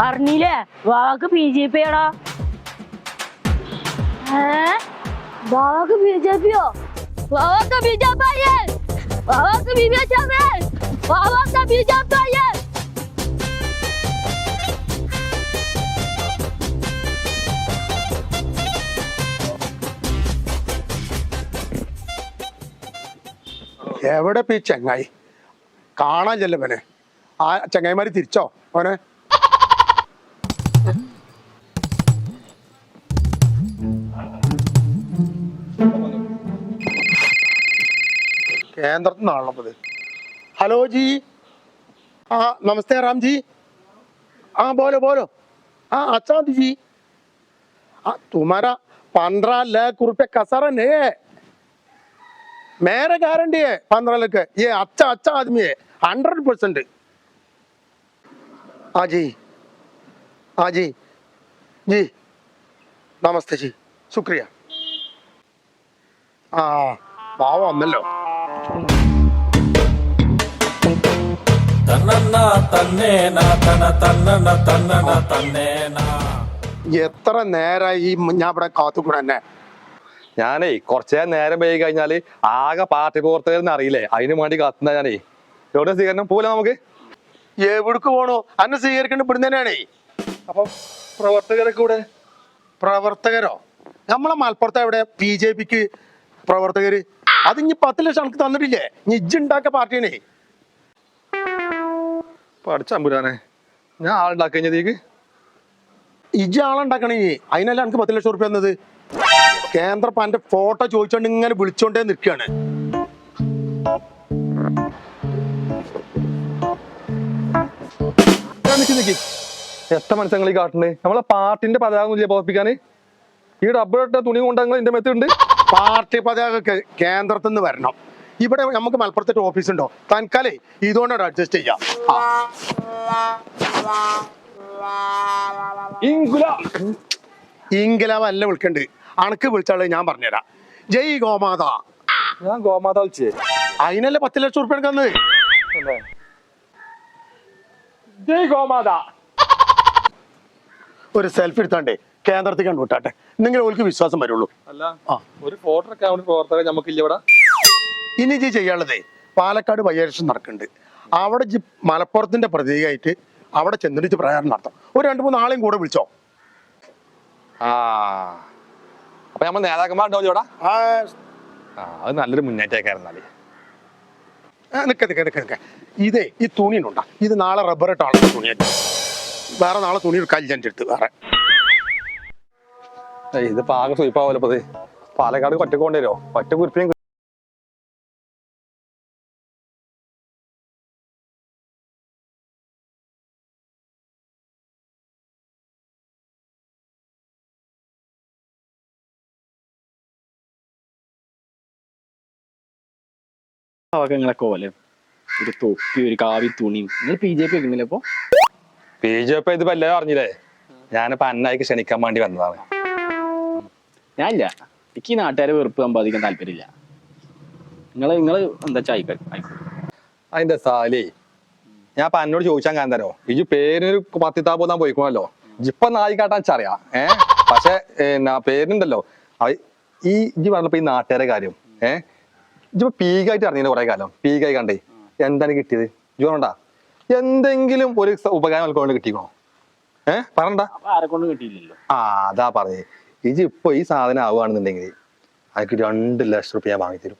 അറിഞ്ഞില്ലേ? വാക്ക് B J P ആടാ. വാക്ക് ബി ജെ പിയോ? വാക്ക് ബി ജെ പി വാക്ക് ബി ജെ പി വാക്ക് ബി ജെ പി എവിടെ ഈ ചെങ്ങായി? കാണാൻ ചെല്ലവനെ ആ ചെങ്ങായിമാര് തിരിച്ചോ? ഓനെ കേന്ദ്രത്തിൽ നിന്നാണുള്ളത് ഹലോ ജി ആ നമസ്തേ राम जी हाँ बोलो बोलो हाँ अच्छा जी हाँ तुम्हारा पंद्रह लाख रुपए कसरन है मेरा गारंटी है पंद्रह लाख ये अच्छा अच्छा आदमी है हंड्रेड परसेंट हाँ जी हाँ जी जी നമസ്തേ ജി ശുക്രിയ ആ പാവം വന്നല്ലോ തന്നന്ന തന്നേന തന തന്നന തന്നന തന്നേന. എത്ര നേരായി ഈ ഞാൻ ഇവിടെ കാത്തുകൂടെ ഞാനേ കുറച്ചേ നേരം പോയി കഴിഞ്ഞാൽ ആകെ പാർട്ടി പ്രവർത്തകരെന്ന് അറിയില്ലേ? അതിന് വേണ്ടി കാത്തുന്ന ഞാനേ. എവിടെ സ്വീകരണം? പോലെ നമുക്ക്? എവിടേക്ക് പോണു? അന്നെ സ്വീകരിക്കേണ്ട ഇവിടുന്ന് തന്നെയാണേ. അപ്പൊ പ്രവർത്തകരൊക്കെ കൂടെ പ്രവർത്തകരോ? നമ്മളെ മലപ്പുറത്ത് എവിടെ? ബി ജെ പിക്ക് പ്രവർത്തകര് അത് ഇനി പത്ത് ലക്ഷം ആൾക്ക് തന്നിട്ടില്ലേ? ഇനി ഇജ്ജുണ്ടാക്കിയ പഠിച്ചാമ്പുരാനെ പഠിച്ചമ്പുരാനെ ഞാൻ ആളുണ്ടാക്കി കഴിഞ്ഞതേക്ക് ഇജ്ജ് ആളുണ്ടാക്കണേ അതിനല്ല എനിക്ക് പത്ത് ലക്ഷം റുപ്യ തന്നത്? കേന്ദ്ര പാന്റെ ഫോട്ടോ ചോദിച്ചോണ്ട് ഇങ്ങനെ വിളിച്ചോണ്ടേ നിൽക്കുകയാണ് എത്ര മനസ്സങ്ങൾ ഈ കാട്ടുന്നത് നമ്മളെ പാർട്ടിന്റെ പതാകം ഇല്ലേ ബോധിപ്പിക്കാന്? ഈ ഡബിൾ ഇട്ട തുണി കൊണ്ടങ്ങൾ ഇന്റെ മെത്തുണ്ട് പാർട്ടി പതാക കേന്ദ്രത്തിൽ നിന്ന് വരണം. ഇവിടെ നമുക്ക് മലപ്പുറത്തെ ഓഫീസ് ഉണ്ടോ തൽക്കാലേ ഇതുകൊണ്ടാണ് അഡ്ജസ്റ്റ് ചെയ്യാം. ഇംഗലാവ് അല്ല വിളിക്കണ്ട്. അണക്ക് വിളിച്ചാളെ ഞാൻ പറഞ്ഞുതരാം. ജയ് ഗോമാത. ഞാൻ ഗോമാത വിളിച്ചേ. അതിനല്ലേ പത്ത് ലക്ഷം റുപ്യ എടുക്കുന്നത് ജയ് ഗോമാത. ഒരു സെൽഫി എടുത്താണ്ടേ. കേന്ദ്രത്തിൽ കണ്ടുവിട്ടാട്ടെ നിങ്ങൾ ഓൾക്ക് വിശ്വാസം വരുള്ളൂ. അല്ല. ഒരു വോട്ടർ അക്കൗണ്ട് വേണ്ടി പ്രവർത്തകർ നമുക്കില്ല ഇവിടെ. ഇനി ജി ചെയ്യാനുള്ളതേ പാലക്കാട് ബൈ-ഇലക്ഷൻ നടക്കുന്നുണ്ട്. അവിടെ ജി മലപ്പുറത്തിന്റെ പ്രതീകമായിട്ട് അവിടെ ചെന്നിട്ട് പ്രചാരണം നടത്താം ഒരു രണ്ട് മൂന്ന് ആളെയും കൂടെ വിളിച്ചോ. ആ. അപ്പൊ നമ്മൾ നേതാക്കന്മാരുണ്ടാവും ഇവിടെ? അത് നല്ലൊരു ആ, നിക്ക നിക്ക നിക്ക നിക്ക. ഇതേ ഈ തുണിയുണ്ടാ ഇത് നാളെ റബ്ബർ ഇട്ടാണ് തുണിയായിട്ട് വേറെ നാളെ തുണി എടുക്കാൻ എന്റെ അടുത്ത് വേറെ. ഏയ് ഇത് പാകം സ്വയിപ്പാവല്ലോ ഇപ്പൊ ഇത്? പാലക്കാട് ഒറ്റ കൊണ്ടുവരോ ഒറ്റ കുരുപ്പിയും അതൊക്കെ നിങ്ങളെ ഒരു തൊപ്പി ഒരു കാവി തുണിയും. നിങ്ങൾ പി ജെ പി വെക്കുന്നില്ല അപ്പൊ പി ജെ പി ഇത് എല്ലാവരും അറിഞ്ഞില്ലേ? ഞാനിപ്പോ അന്നായിക്ക് ക്ഷണിക്കാൻ വേണ്ടി വന്നതാണ്. ഞാനില്ല. എനിക്ക് ഈ നാട്ടുകാരെ വെറുപ്പ് സമ്പാദിക്കാൻ താല്പര്യമില്ല. നിങ്ങൾ നിങ്ങൾ എന്താ അതിന്റെ സാലി ഞാൻ ഇപ്പൊ എന്നോട് ചോദിച്ചാൽ ഞാൻ തരോ. ഇജ് പേരിനൊരു പത്തിത്താ പോതാൻ പോയിക്കോണല്ലോ ഇപ്പൊ നായി കാട്ടാൻ ചറിയാ ഏ? പക്ഷെ എന്നാ പേരുണ്ടല്ലോ ഈ ഇജ് പറഞ്ഞപ്പോ ഈ നാട്ടുകാരെ കാര്യം ഏ? ഇജിപ്പോ പീകായിട്ട് അറിഞ്ഞില്ല കുറെ കാലം? പീകായി കണ്ടേ. എന്താണ് കിട്ടിയത്? ഇജ് പറഞ്ഞാ എന്തെങ്കിലും ഒരു ഉപകാരം കൊണ്ട് കിട്ടിക്കണോ? ഏഹ് കിട്ടിയില്ലല്ലോ. ആ അതാ പറഞ്ഞേ. ഇജ് ഇപ്പൊ ഈ സാധനം ആവുകയാണെന്നുണ്ടെങ്കിൽ അതിക്ക് രണ്ട് ലക്ഷം റുപ്യ ഞാൻ വാങ്ങിത്തരും.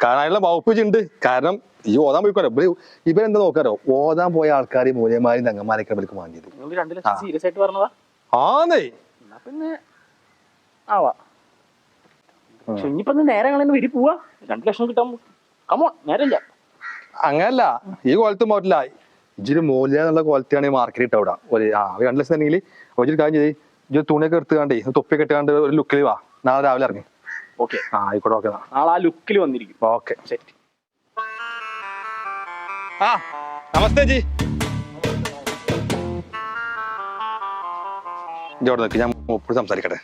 കാരണം അതിനുള്ള വകുപ്പ് ഇജ്ജ് ഉണ്ട്. കാരണം ഈ ഓതാൻ പോയിക്കോലോ ഇവർ ഇവരെന്താ നോക്കാറോ? ഓതാൻ പോയ ആൾക്കാർ മൂല്യന്മാരും തങ്ങന്മാരൊക്കെ ഇവർക്ക് വാങ്ങിയത് ആന്നേ. പിന്നെ ആവാ. പക്ഷെ ഇനിയിപ്പോ നേരെ കളയുന്ന വീട്ടിൽ പോവാ. രണ്ട് ലക്ഷം കിട്ടാൻ കമോ നേരമില്ല അങ്ങനല്ല. ഈ കോലത്ത് പോയിട്ടില്ല ഇജ്ജൊരു മൂല്യ എന്നുള്ള ക്വാളിറ്റിയാണ് ഈ മാർക്കറ്റ് ഇട്ടവിടെ ഒരു ആ രണ്ട് ലക്ഷം തന്നെങ്കിൽ ഒരു കാര്യം ചെയ്ത് ഇജ്ജ് തുണിയൊക്കെ എടുത്തുകാണ്ടേ തൊപ്പിയൊക്കെ ഇട്ടുകാണ്ട് ഒരു ലുക്കിൽ വാ. നാളെ രാവിലെ ഇറങ്ങി. ഓക്കെ. ആ ആയിക്കോട്ടെ ഓക്കെ നാളെ. ആ ലുക്കിൽ വന്നിരിക്കും. ഓക്കെ. ശരി. ആ നമസ്തേ ജി ഇവിടെ നിൽക്കി ഞാൻ മൂപ്പര് സംസാരിക്കട്ടെ.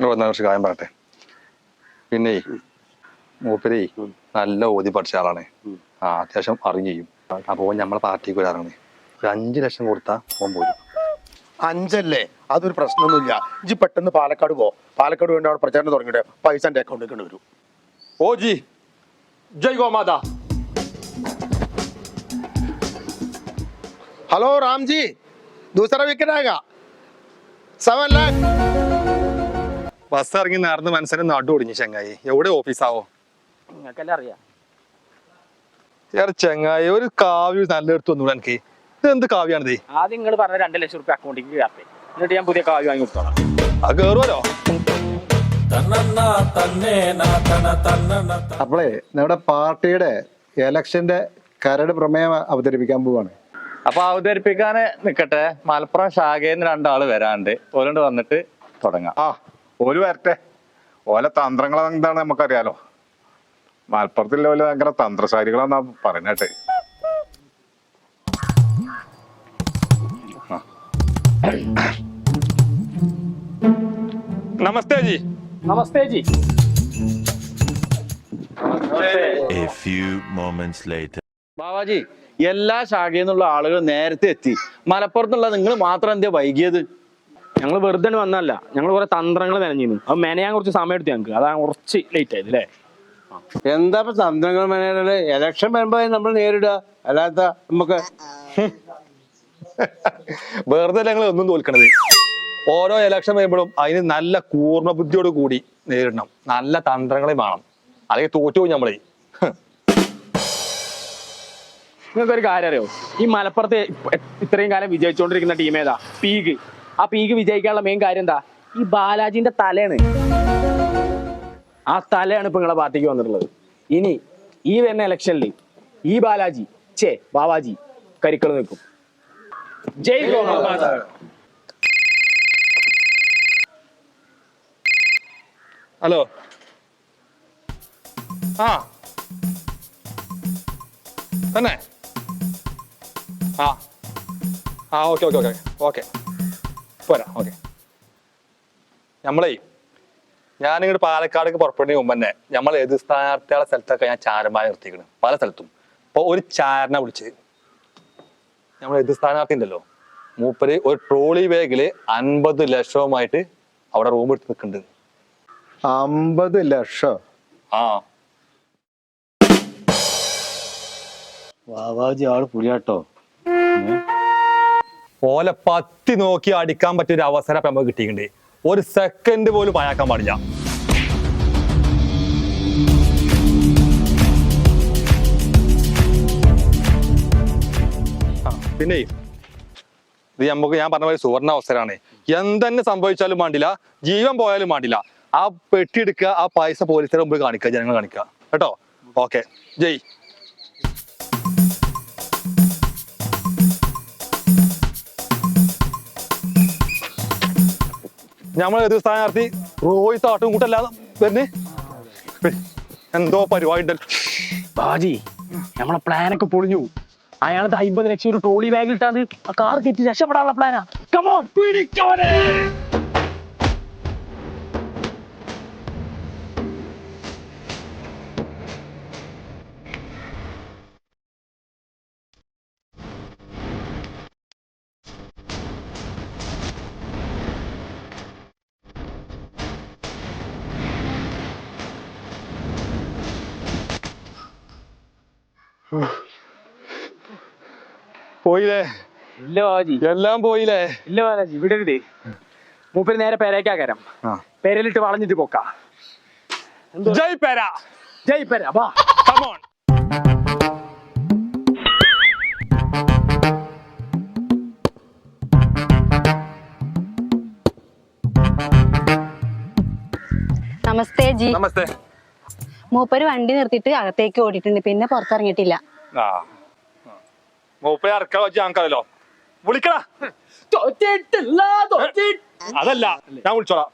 കുറച്ച് കാര്യം പറയട്ടെ. പിന്നെ മൂപ്പരേ നല്ല ഓതി പഠിച്ച ആളാണ്. ആ അത്യാവശ്യം അറിയും ചെയ്യും അപ്പോ നമ്മളെ പാർട്ടിക്ക് വരാറാണ്. ഒരു അഞ്ച് ലക്ഷം കൊടുത്താ ഓൻ പോരും. അഞ്ചല്ലേ? അതൊരു പ്രശ്നമൊന്നുമില്ല. ജി പെട്ടെന്ന് പാലക്കാട് പോ. പാലക്കാട് വേണ്ട അവിടെ പ്രചാരണം തുടങ്ങിയിട്ട് പൈസ എന്റെ അക്കൗണ്ടിൽ വരും. ഓ ജി. ജയ് ഗോമാത. ഹലോ രാംജി ദൂസറ വിക്കറ്റ് ബസ് ഇറങ്ങി നേർന്ന് മനസ്സിന് നടു ഒടിഞ്ഞു ചങ്ങായി. എവിടെ ഓഫീസാവോ നിങ്ങൾക്കെല്ലാം അറിയാം. ചെങ്ങായി ഒരു കാവ്യ നല്ലെടുത്തു വന്നു എനിക്ക്. എന്ത് കാവ്യാണ് ആദ്യം നിങ്ങൾ പറഞ്ഞ രണ്ട് ലക്ഷം റുപ്യ അക്കൗണ്ടിക്ക് കയറട്ടെ എന്നിട്ട് ഞാൻ പുതിയ കാവ്യ വാങ്ങി കൊടുത്തോളാം. അത് അപ്പോളേ നമ്മുടെ പാർട്ടിയുടെ എലക്ഷന്റെ കരട് പ്രമേയം അവതരിപ്പിക്കാൻ പോവാണ്. അപ്പൊ അവതരിപ്പിക്കാൻ നിക്കട്ടെ. മലപ്പുറം ശാഖയിൽ നിന്ന് രണ്ടാൾ വരാണ്ട്. ഓരോണ്ട് വന്നിട്ട് തുടങ്ങാം. ആ ഒരു വരട്ടെ. ഓല തന്ത്രങ്ങൾ എന്താണെന്ന് നമുക്കറിയാലോ. മലപ്പുറത്തില്ല ഓൽ ഭയങ്കര തന്ത്രശാലികളാന്നാ പറഞ്ഞിട്ട് നമസ്തേ ജി നമസ്തേ ji A few moments later. Babaji എല്ലാ ശാഖയിൽ നിന്നുള്ള ആളുകൾ നേരത്തെ എത്തി. മലപ്പുറത്തുള്ള നിങ്ങൾ മാത്രം എന്തേ വൈകിയത്? ഞങ്ങൾ വെറുതെ വന്നല്ല ഞങ്ങൾ കുറെ തന്ത്രങ്ങൾ മെനഞ്ഞിരുന്നു. അത് മെനയാൻ കുറച്ച് സമയം എടുത്തു ഞങ്ങൾക്ക്. അതാണ് കുറച്ച് ലേറ്റ് ആയത് അല്ലേ എന്താ ഇപ്പൊ തന്ത്രങ്ങൾ മേനയുടെ ഇലക്ഷൻ വരുമ്പോ നമ്മൾ നേരിടുക. അല്ലാത്ത നമുക്ക് വെറുതെ ഞങ്ങൾ ഒന്നും തോൽക്കണത്? ഓരോ ഇലക്ഷൻ വരുമ്പോഴും അതിന് നല്ല കൂർമ്മ ബുദ്ധിയോട് കൂടി നേരിടണം. നല്ല തന്ത്രങ്ങളെ വേണം. അല്ലെങ്കിൽ തോറ്റു പോകും നമ്മളെ. നിങ്ങൾക്ക് ഒരു കാര്യം അറിയോ? ഈ മലപ്പുറത്ത് ഇത്രയും കാലം വിജയിച്ചുകൊണ്ടിരിക്കുന്ന ടീം ഏതാ? പീഗ്. ആ പീഗ് വിജയിക്കാനുള്ള മെയിൻ കാര്യം എന്താ? ഈ ബാലാജിന്റെ തലയാണ്. ആ തലയാണ് ഇപ്പൊ നിങ്ങളെ പാർട്ടിക്ക് വന്നിട്ടുള്ളത്. ഇനി ഈ വരുന്ന ഇലക്ഷനിൽ ഈ ബാലാജി ചേ ബാബാജി കരിക്കൾ നിൽക്കും. ജയ് ഗോമാതാ ഹലോ. ആ. തന്നെ. ആ. ആ ഓക്കെ ഓക്കെ ഓക്കെ ഓക്കെ. പോരാ ഓക്കെ. നമ്മളേ ഞാനിങ്ങോട്ട് പാലക്കാടേക്ക് പുറപ്പെടുന്നതിന് മുമ്പ് തന്നെ നമ്മൾ ഏത് സ്ഥാനാർത്ഥികളെ സ്ഥലത്തൊക്കെ ഞാൻ ചാരമായി നിർത്തിക്കണം പല സ്ഥലത്തും. അപ്പോൾ ഒരു ചാരനെ വിളിച്ച്. നമ്മൾ എതിർ സ്ഥാനാർത്ഥി ഉണ്ടല്ലോ? മൂപ്പര് ഒരു ട്രോളി ബാഗിൽ അൻപത് ലക്ഷവുമായിട്ട് അവിടെ റൂം എടുത്ത് നിൽക്കുന്നുണ്ട്. അമ്പത് ലക്ഷം. ആ. വാവാജി ആൾ പുലിയാട്ടോ. ഓലെ പത്തി നോക്കി അടിക്കാൻ പറ്റിയ ഒരു അവസരം ഇപ്പൊ നമുക്ക് കിട്ടിയിട്ടുണ്ട്. ഒരു സെക്കൻഡ് പോലും പായാക്കാൻ പാടില്ല. പിന്നെ ഇത് നമുക്ക് ഞാൻ പറഞ്ഞ പോലെ സുവർണ അവസരമാണ്. എന്തെന്നെ സംഭവിച്ചാലും വേണ്ടില്ല ജീവൻ പോയാലും വേണ്ടില്ല ആ പെട്ടി എടുക്കുക ആ പായസ പോലീസിന്റെ മുമ്പ് കാണിക്കുക ജനങ്ങൾ കാണിക്കുക. കേട്ടോ? ഓക്കെ. ജയ്. നമ്മൾ ഏത് സ്ഥാനാർത്ഥി റോയ് താട്ടും കൂട്ടല്ലാതെ വരുന്നേ? എന്തോ പരിപാടി ബാജി നമ്മളെ പ്ലാനൊക്കെ പൊളിഞ്ഞു. അയാളത് അമ്പത് ലക്ഷം ഒരു ട്രോളി ബാഗിൽ ഇട്ടാണ് ആ കാർ കെറ്റി രക്ഷപ്പെടാനുള്ള പ്ലാനാ കമോൺ പിടിക്കോനെ പോയില്ലേ? ഇല്ല ബാജി എല്ലാം പോയില്ലേ? ഇല്ല ബാലാജി ഇവിടെ മൂപ്പര് നേരെ പേരേക്കാകരം. പേരലിട്ട് വളഞ്ഞിട്ട് പോക്ക. ജയ് പേര. ജയ് പേര വാ. കമോൺ നമസ്തേ ജി. നമസ്തേ. മൂപ്പര് വണ്ടി നിർത്തിയിട്ട് അകത്തേക്ക് ഓടിയിട്ടുണ്ട്. പിന്നെ പുറത്തിറങ്ങിയിട്ടില്ല. ആ. മൂപ്പരെ ഇറക്കാൻ വെച്ച് ഞങ്ങൾക്കല്ലോ വിളിക്കടാ. അതല്ല ഞാൻ വിളിച്ചോളാം.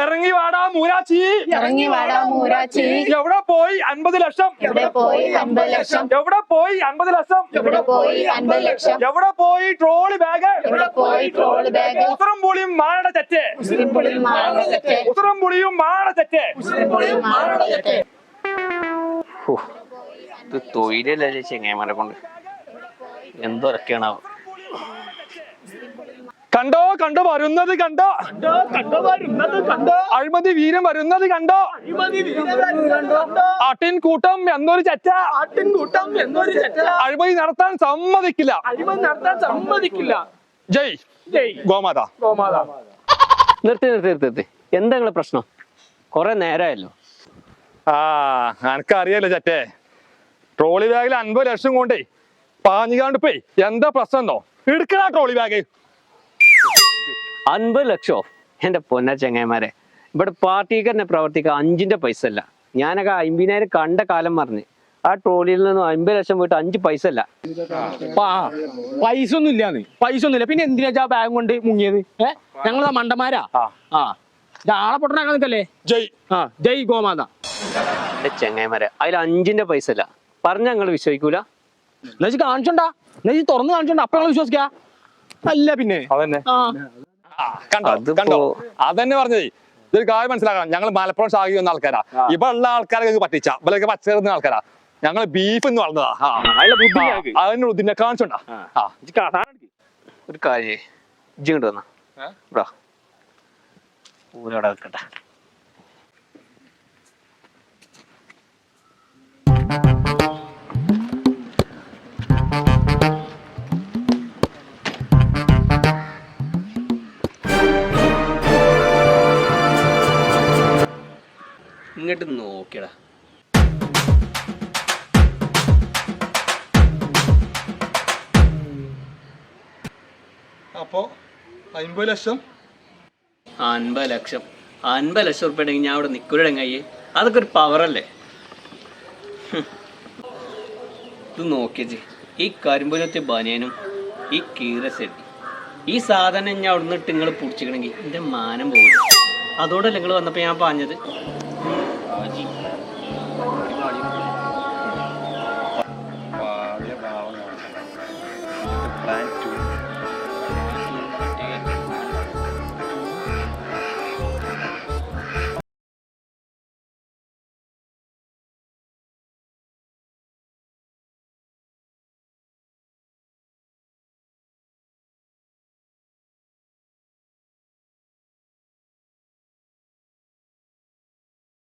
ഇറങ്ങി വാടാ മൂരാച്ചി. ഇറങ്ങി വാടാ മൂരാച്ചി. എവിടെ പോയി അൻപത് ലക്ഷം? എവിടെ പോയി അൻപത് ലക്ഷം? എവിടെ പോയി അൻപത് ലക്ഷം? എവിടെ പോയി അൻപത് ലക്ഷം? എവിടെ പോയി ട്രോളി ബാഗ്? എവിടെ പോയി ട്രോളി ബാഗ്? ഉത്തരം പുളിയും മാട തെറ്റ്. ഉത്തരം പുളിയും മാട തെറ്റ്. ഉസിരിപ്പുളിയും മാറുന്ന തെറ്റ്. ഇത് തൊഴിലല്ലേ ചെങ്ങന്മാരെ കൊണ്ട് വരുന്നത് കണ്ടോ? കണ്ടോ വരുന്നത് കണ്ടോ? അഴിമതി വീരം വരുന്നത് കണ്ടോ? ആട്ടിൻ കൂട്ടം എന്നൊരു ചച്ച. അഴിമതി നടത്താൻ സമ്മതിക്കില്ല. അഴിമതി നടത്താൻ സമ്മതിക്കില്ല. ജയ്. ജയ്. ഗോമാത. നിർത്തി നിർത്തി നിർത്തി നിർത്തി. എന്താ നിങ്ങളെ പ്രശ്നം? കൊറേ നേരമായല്ലോ ആ എനക്കറിയാലോ ചറ്റേ. ട്രോളി ബാഗിൽ അൻപത് ലക്ഷം കൊണ്ടേ പാഞ്ഞുകാണ്ട് പോയി. എന്താ പ്രശ്നം എന്നോ? എടുക്കണ ട്രോളി ബാഗ്. അൻപത് ലക്ഷോ എന്റെ പൊന്ന ചെങ്ങന്മാരെ ഇവിടെ പാർട്ടിക്ക് തന്നെ പ്രവർത്തിക്കാൻ അഞ്ചിന്റെ പൈസ അല്ല ഞാനൊക്കെ അമ്പതിനായിരം കണ്ട കാലം പറഞ്ഞ് ആ ട്രോളിയിൽ നിന്ന് അമ്പത് ലക്ഷം പോയിട്ട് അഞ്ച് പൈസ അല്ല പൈസ ഒന്നും ഇല്ലാന്ന്. പൈസ ഒന്നുമില്ല പിന്നെ എന്തിനാ ആ ബാഗ് കൊണ്ട് മുങ്ങിയത്? ഞങ്ങൾ ഞങ്ങളതാ മണ്ടന്മാരാ? ആ. ഇത് ആളെ പൊട്ടനാക്കാൻ നിൽക്കല്ലേ ജയ്. ആ ജയ് ഗോമാത. എന്റെ ചെങ്ങന്മാരെ അതിൽ അഞ്ചിന്റെ പൈസ അല്ല പറഞ്ഞ ഞങ്ങൾ വിശ്വസിക്കൂല? എന്നുവെച്ചാ കാണിച്ചോണ്ടാ. എന്നുവെച്ചാൽ വെച്ച് തുറന്ന് കാണിച്ചോണ്ടാ. അപ്പൊ ഞങ്ങൾ വിശ്വസിക്കാ. അല്ല പിന്നെ. അതന്നെ. കണ്ടോ കണ്ടോ? അതന്നെ പറഞ്ഞേ ഇതൊരു കാര്യം മനസ്സിലാക്കണം. ഞങ്ങൾ മലപ്പുറം ഷാഗി വന്ന ആൾക്കാരാ. ഇവിടെ ഉള്ള ആൾക്കാരൊക്കെ പറ്റിച്ച. ഇവരൊക്കെ പച്ചക്കറി ആൾക്കാരാ. ഞങ്ങൾ ബീഫ് എന്ന് വളർന്നതാ ആ. ബുദ്ധിനെ കാണിച്ചോണ്ടാ ഒരു കാര്യം ഇജ്ജ് ഇങ്ങോട്ട് വന്നാ. ഇവിടെ ഊരവിടെ വെക്കട്ടെ ഇങ്ങോട്ട് നോക്കിയടാ. അപ്പോ അൻപത് ലക്ഷം? അൻപത് ലക്ഷം. അൻപത് ലക്ഷം ഉറുപ്പ ഉണ്ടെങ്കിൽ ഞാൻ അവിടെ നിൽക്കൂല കയ്യെ അതൊക്കെ ഒരു പവറല്ലേ. ഇത് നോക്കിയേ ഈ കരിമ്പുലത്തെ ബനിയനും ഈ കീറ സെറ്റ് ഈ സാധനം ഞാൻ അവിടെ നിന്നിട്ട് നിങ്ങൾ പിടിച്ചിക്കണമെങ്കിൽ എന്റെ മാനം പോകില്ല അതോടല്ലേ നിങ്ങൾ വന്നപ്പോൾ ഞാൻ പറഞ്ഞത്? Baju.